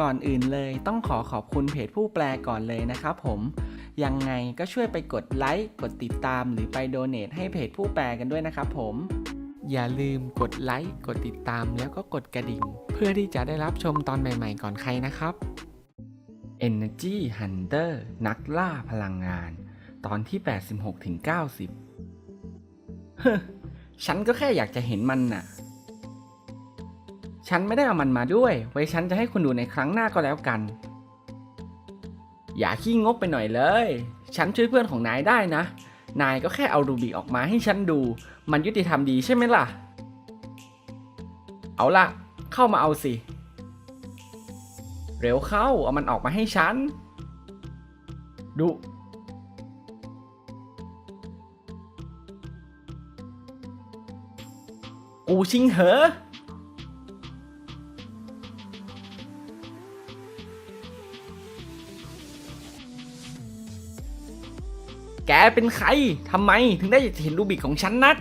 ก่อนอื่นเลยต้องขอขอบคุณเพจผู้แปลก่อนเลยนะครับผม ยังไงก็ช่วยไปกดไลค์กดติดตามหรือไปโดเนทให้เพจผู้แปลกันด้วยนะครับผม อย่าลืมกดไลค์กดติดตามแล้วก็กดกระดิ่ง เพื่อที่จะได้รับชมตอนใหม่ ๆ ก่อนใครนะครับ Energy Hunter นักล่าพลังงาน ตอนที่ 86ถึง90 เฮ้ฉันก็แค่อยากจะเห็นมันน่ะ ฉันไม่ได้เอามันมาด้วย ไว้ฉันจะให้คุณดูในครั้งหน้าก็แล้วกัน อย่าขี้งกไปหน่อยเลย ฉันช่วยเพื่อนของนายได้นะ นายก็แค่เอารูบิออกมาให้ฉันดู มันยุติธรรมดีใช่ไหมล่ะ เอาล่ะ เข้ามาเอาสิ เร็วเข้า เอามันออกมาให้ฉัน ดูกูชิงเหอ เป็นใครทำไมถึงได้จะเห็นรูบิกของฉันนัก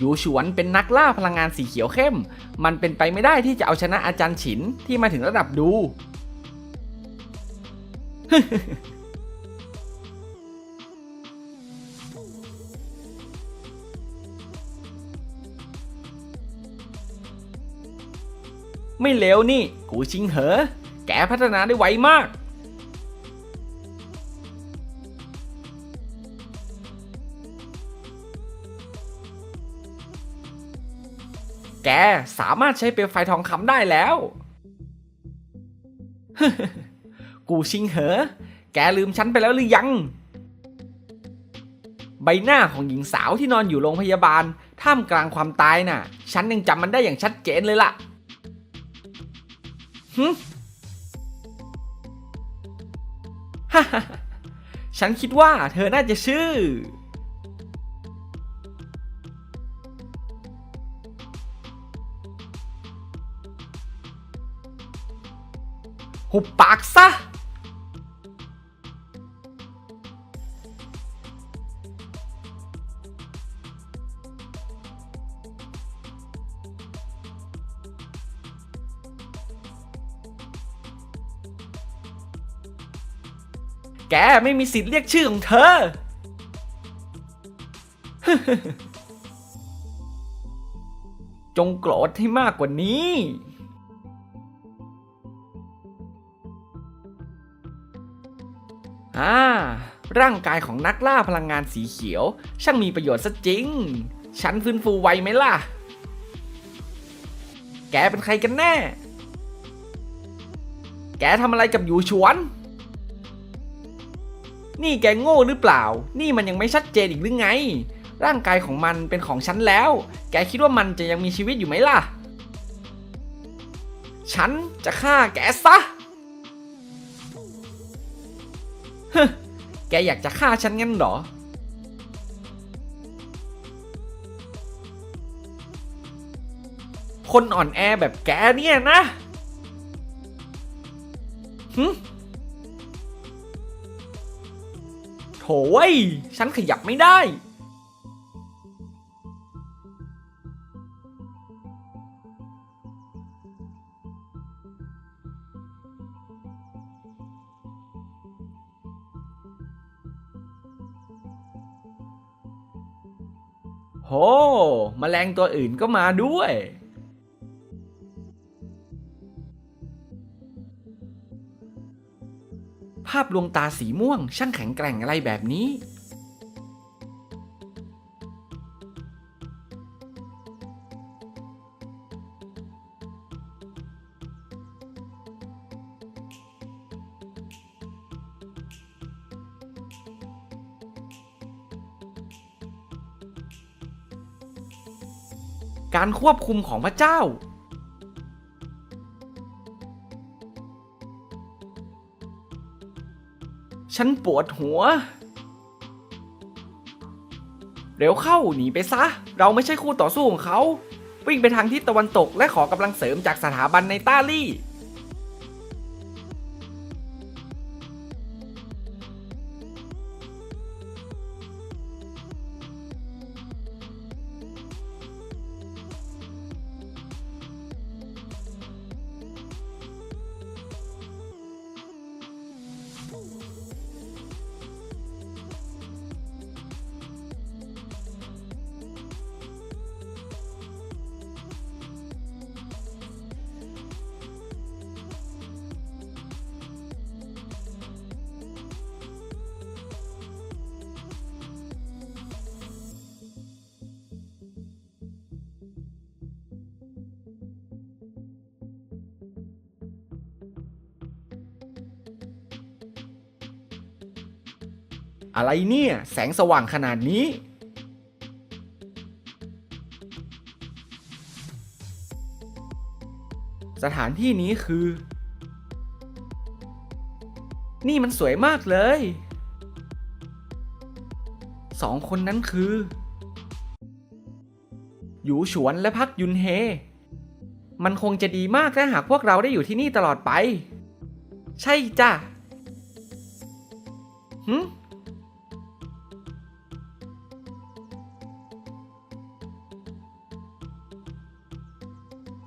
ยูฉวนเป็นนักล่าพลังงานสีเขียวเข้ม มันเป็นไปไม่ได้ที่จะเอาชนะอาจารย์ฉินที่มาถึงระดับดู ไม่เลวนี่ กูชิงเหอ แกพัฒนาได้ไวมาก สามารถใช้เปลวไฟทองคำได้แล้ว กูชิงเหอ แกลืมฉันไปแล้วหรือยัง ใบหน้าของหญิงสาวที่นอนอยู่โรงพยาบาล ท่ามกลางความตายน่ะ ฉันยังจำมันได้อย่างชัดเจนเลยล่ะหึฮ่าฮ่าฮ่าฉันคิดว่าเธอน่าจะชื่อ หุบปากซะ แกไม่มีสิทธิ์เรียกชื่อของเธอ จงโกรธให้มากกว่านี้ ร่างกายของนักล่าพลังงานสีเขียว ช่างมีประโยชน์ซะจริง ฉันฟื้นฟูไวไหมล่ะ แกเป็นใครกันแน่ แกทำอะไรกับหยูฉวน นี่แกโง่หรือเปล่า นี่มันยังไม่ชัดเจนอีกหรือไง ร่างกายของมันเป็นของฉันแล้ว แกคิดว่ามันจะยังมีชีวิตอยู่ไหมล่ะ ฉันจะฆ่าแกซะฮึ แกอยากจะฆ่าฉันงั้นเหรอ คนอ่อนแอแบบแกเนี่ยนะหึโถ่เว้ยฉันขยับไม่ได้ โหแมลงตัวอื่นก็มาด้วย ภาพลวงตาสีม่วงช่างแข็งแกร่งอะไรแบบนี้ การควบคุมของพระเจ้า ฉันปวดหัว เร็วเข้าหนีไปซะ เราไม่ใช่คู่ต่อสู้ของเขา วิ่งไปทางทิศตะวันตกและขอกำลังเสริมจากสถาบันในต้าลี่ อะไรเนี่ย แสงสว่างขนาดนี้ สถานที่นี้คือ นี่มันสวยมากเลย สองคนนั้นคือ หยูฉวนและพักยุนเฮ มันคงจะดีมากถ้าหากพวกเราได้อยู่ที่นี่ตลอดไป ใช่จ้ะหึ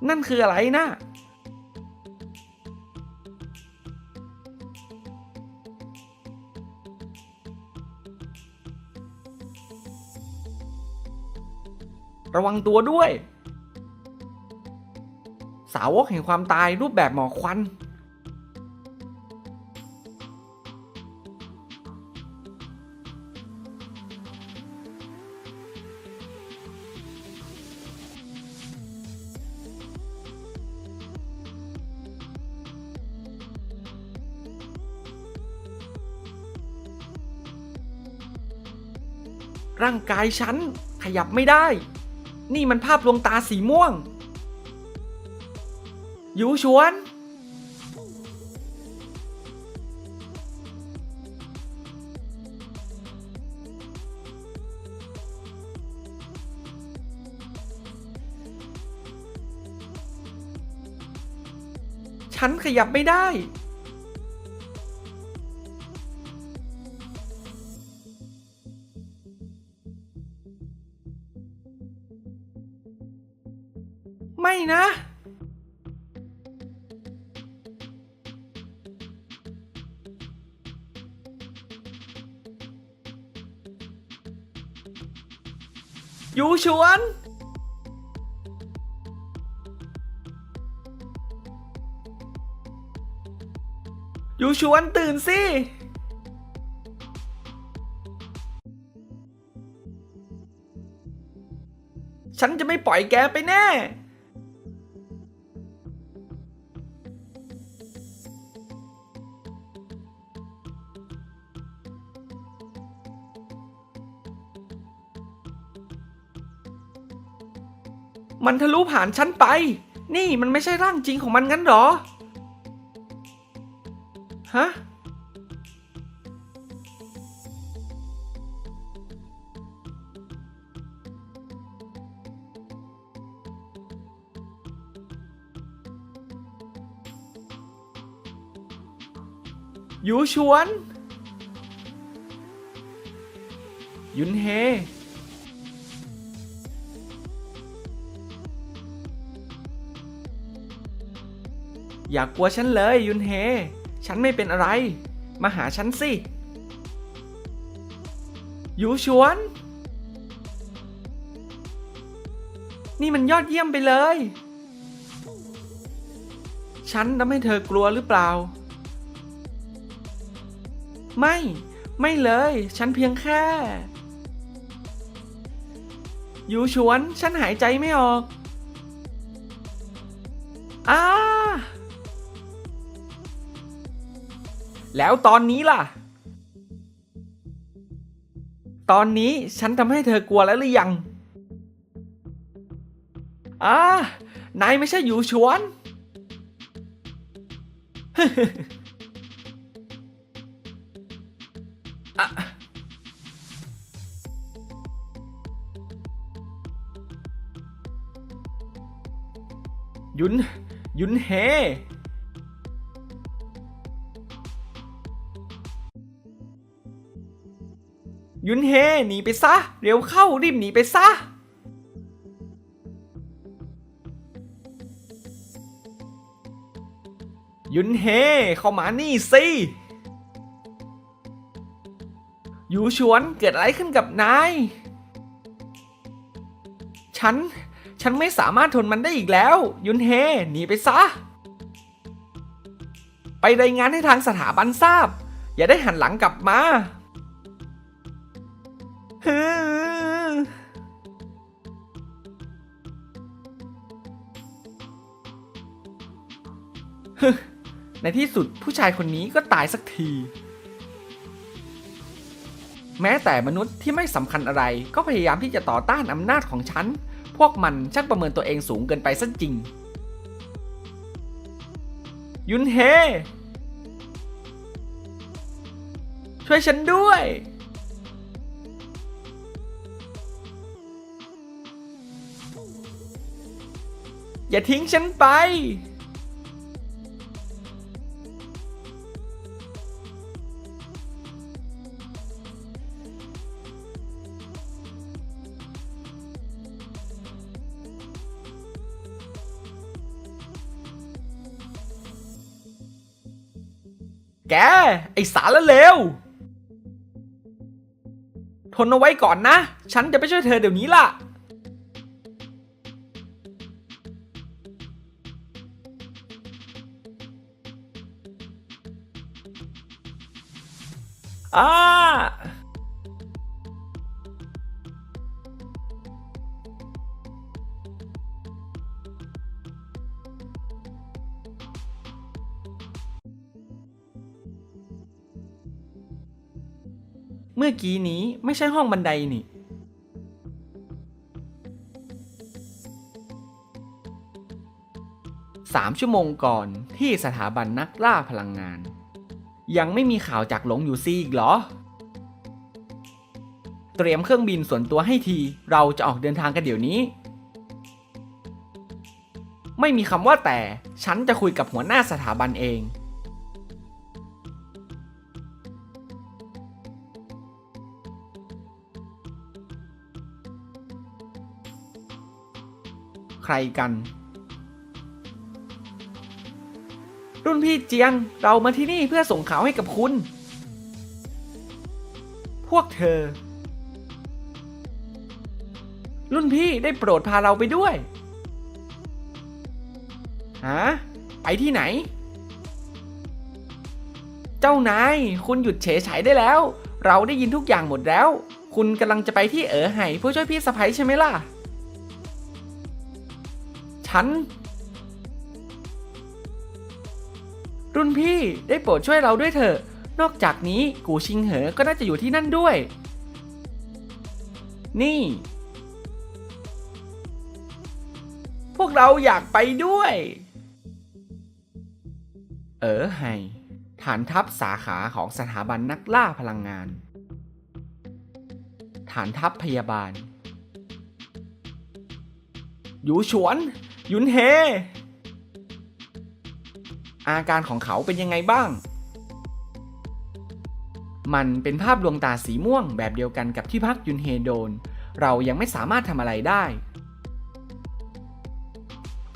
นั่นคืออะไรนะระวังตัวด้วย สาวกแห่งความตายรูปแบบหมอกควัน ร่างกายฉันขยับไม่ได้ นี่มันภาพลวงตาสีม่วงยูชวน ฉันขยับไม่ได้ ชวนยูชวนตื่นสิฉันจะไม่ปล่อยแกไปแน่ มันทะลุผ่านฉันไป นี่มันไม่ใช่ร่างจริงของมันงั้นหรอ ฮะ ยูชวน ยุนเฮ อย่ากกลัวฉันเลยยุนเฮ ฉันไม่เป็นอะไร มาหาฉันสิยูชวน นี่มันยอดเยี่ยมไปเลย ฉันทำให้เธอกลัวหรือเปล่า ไม่ ไม่เลย ฉันเพียงแค่ยูชวน ฉันหายใจไม่ออก อ้า แล้วตอนนี้ล่ะ ตอนนี้ฉันทำให้เธอกลัวแล้วหรือยังอ่านายไม่ใช่อยู่ชวน ยุน ยุนเฮ ยุนเฮหนีไปซะ เร็วเข้ารีบหนีไปซะ ยุนเฮเข้ามานี่สิยูชวนเกิดอะไรขึ้นกับนาย ฉัน ฉันไม่สามารถทนมันได้อีกแล้ว ยุนเฮหนีไปซะ ไปรายงานให้ทางสถาบันทราบ อย่าได้หันหลังกลับมา ในที่สุดผู้ชายคนนี้ก็ตายสักที แม้แต่มนุษย์ที่ไม่สำคัญอะไรก็พยายามที่จะต่อต้านอำนาจของฉัน พวกมันช่างประเมินตัวเองสูงเกินไปซะจริง ยุนเฮ ช่วยฉันด้วยอย่าทิ้งฉันไป แก ไอสารละเลวทนเอาไว้ก่อนนะ ฉันจะไปช่วยเธอเดี๋ยวนี้ล่ะ อ่า เมื่อกี้นี้ไม่ใช่ห้องบันไดนี่ สามชั่วโมงก่อนที่สถาบันนักล่าพลังงาน ยังไม่มีข่าวจากหลงอยู่ซีอีกเหรอ เตรียมเครื่องบินส่วนตัวให้ที เราจะออกเดินทางกันเดี๋ยวนี้ ไม่มีคำว่าแต่ ฉันจะคุยกับหัวหน้าสถาบันเอง ใครกัน รุ่นพี่เจียงเรามาที่นี่เพื่อส่งข่าวให้กับคุณ พวกเธอ รุ่นพี่ได้โปรดพาเราไปด้วยฮะไปที่ไหน เจ้านาย คุณหยุดเฉยฉายได้แล้ว เราได้ยินทุกอย่างหมดแล้ว คุณกำลังจะไปที่เอ๋อไห่เพื่อช่วยพี่สะพ้ยใช่ไหมล่ะ ฉัน รุ่นพี่ได้โปรดช่วยเราด้วยเถอะ นอกจากนี้กูชิงเหอก็น่าจะอยู่ที่นั่นด้วย นี่ พวกเราอยากไปด้วย เออไฮฐานทัพสาขาของสถาบันนักล่าพลังงาน ฐานทัพพยาบาลหยูฉวน ยุนเฮ อาการของเขาเป็นยังไงบ้าง มันเป็นภาพดวงตาสีม่วงแบบเดียวกันกับที่พักยุนเฮโดน เรายังไม่สามารถทำอะไรได้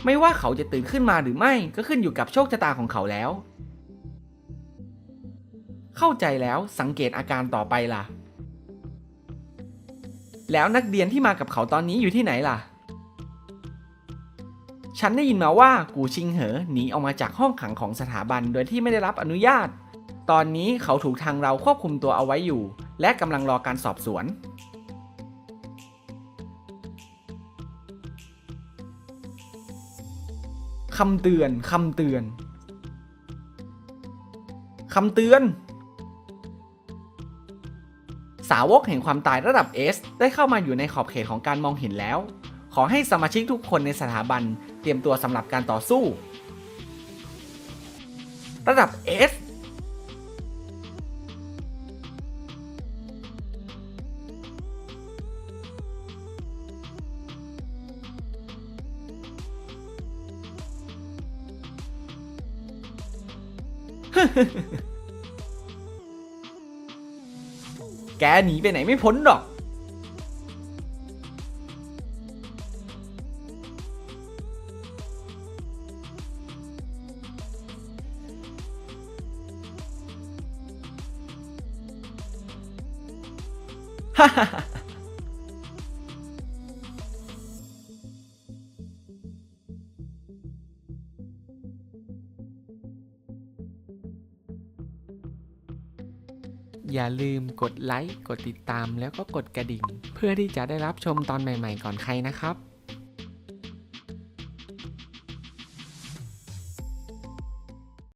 ไม่ว่าเขาจะตื่นขึ้นมาหรือไม่ก็ขึ้นอยู่กับโชคชะตาของเขาแล้ว เข้าใจแล้วสังเกตอาการต่อไปล่ะ แล้วนักเรียนที่มากับเขาตอนนี้อยู่ที่ไหนล่ะ ฉันได้ยินมาว่ากูชิงเหอหนีออกมาจากห้องขังของสถาบันโดยที่ไม่ได้รับอนุญาต ตอนนี้เขาถูกทางเราควบคุมตัวเอาไว้อยู่ และกำลังรอการสอบสวน คำเตือนคำเตือน คำเตือน สาวกแห่งความตายระดับ S ได้เข้ามาอยู่ในขอบเขตของการมองเห็นแล้ว ขอให้สมาชิกทุกคนในสถาบันเตรียมตัวสำหรับการต่อสู้ ระดับ S แกหนีไปไหนไม่พ้นหรอก อย่าลืมกดไลค์ กดติดตามแล้วก็กดกระดิ่ง เพื่อที่จะได้รับชมตอนใหม่ๆก่อนใครนะครับ